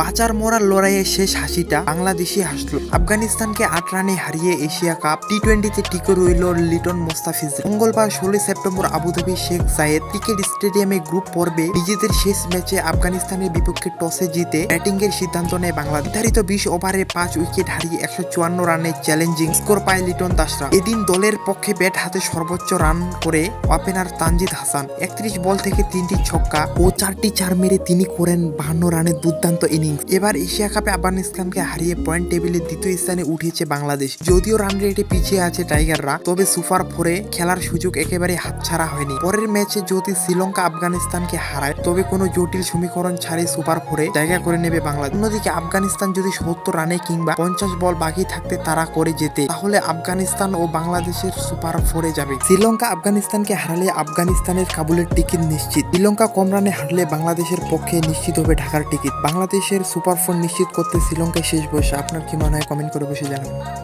বাঁচার মরার লড়াইয়ে শেষ হাসিটা বাংলাদেশি হাসলো। আফগানিস্তানকে আট রানে হারিয়ে এশিয়া কাপ টি টোয়েন্টিতে টিকে রইল লিটন মোস্তাফিজ। মঙ্গলবার ষোলোই September Abu Dhabi Sheikh Zayed cricket স্টেডিয়ামে গ্রুপ পর্বে নিজেদের শেষ ম্যাচে আফগানিস্তানের বিপক্ষে টসে জিতে ব্যাটিং এর সিদ্ধান্ত নেয় বাংলাদেশ। নির্ধারিত বিশ ওভারে পাঁচ উইকেট হারিয়ে একশো চুয়ান্ন রানে চ্যালেঞ্জিং স্কোর পায় লিটন দাসরা। এদিন দলের পক্ষে ব্যাট হাতে সর্বোচ্চ রান করে ওপেনার তানজিদ হাসান। একত্রিশ বল থেকে তিনটি ছক্কা ও চারটি চার মেরে তিনি করেন বাহান্ন রানের দুর্দান্ত ইনিংস। এবার এশিয়া কাপে আফগানিস্তানকে হারিয়ে পয়েন্ট টেবিলে দ্বিতীয় স্থানে উঠেছে বাংলাদেশ। যদিও রান রেটে পিছিয়ে আছে টাইগাররা, তবে সুপার ফোরে খেলার সুযোগ একেবারে হাতছাড়া হয়নি। পরের ম্যাচে যদি শ্রীলঙ্কা আফগানিস্তানকে হারায়, তবে কোনো জটিল সমীকরণ ছাড়াই সুপার ফোরে জায়গা করে নেবে বাংলাদেশ। অন্যদিকে আফগানিস্তান যদি সত্তর রানে কিংবা পঞ্চাশ বল বাকি থাকতে তারা করে যেতে, তাহলে আফগানিস্তান ও বাংলাদেশের সুপার ফোরে যাবে। শ্রীলঙ্কা আফগানিস্তানকে হারালে আফগানিস্তানের কাবুলের টিকিট নিশ্চিত। শ্রীলঙ্কা কম রানে হারলে বাংলাদেশের পক্ষে নিশ্চিত হবে ঢাকার টিকিট। বাংলাদেশের সুপার ফোর নিশ্চিত করতে শ্রীলঙ্কায় শেষ বয়সে। আপনার কি মনে হয়? কমেন্ট করে বসে জানাবেন।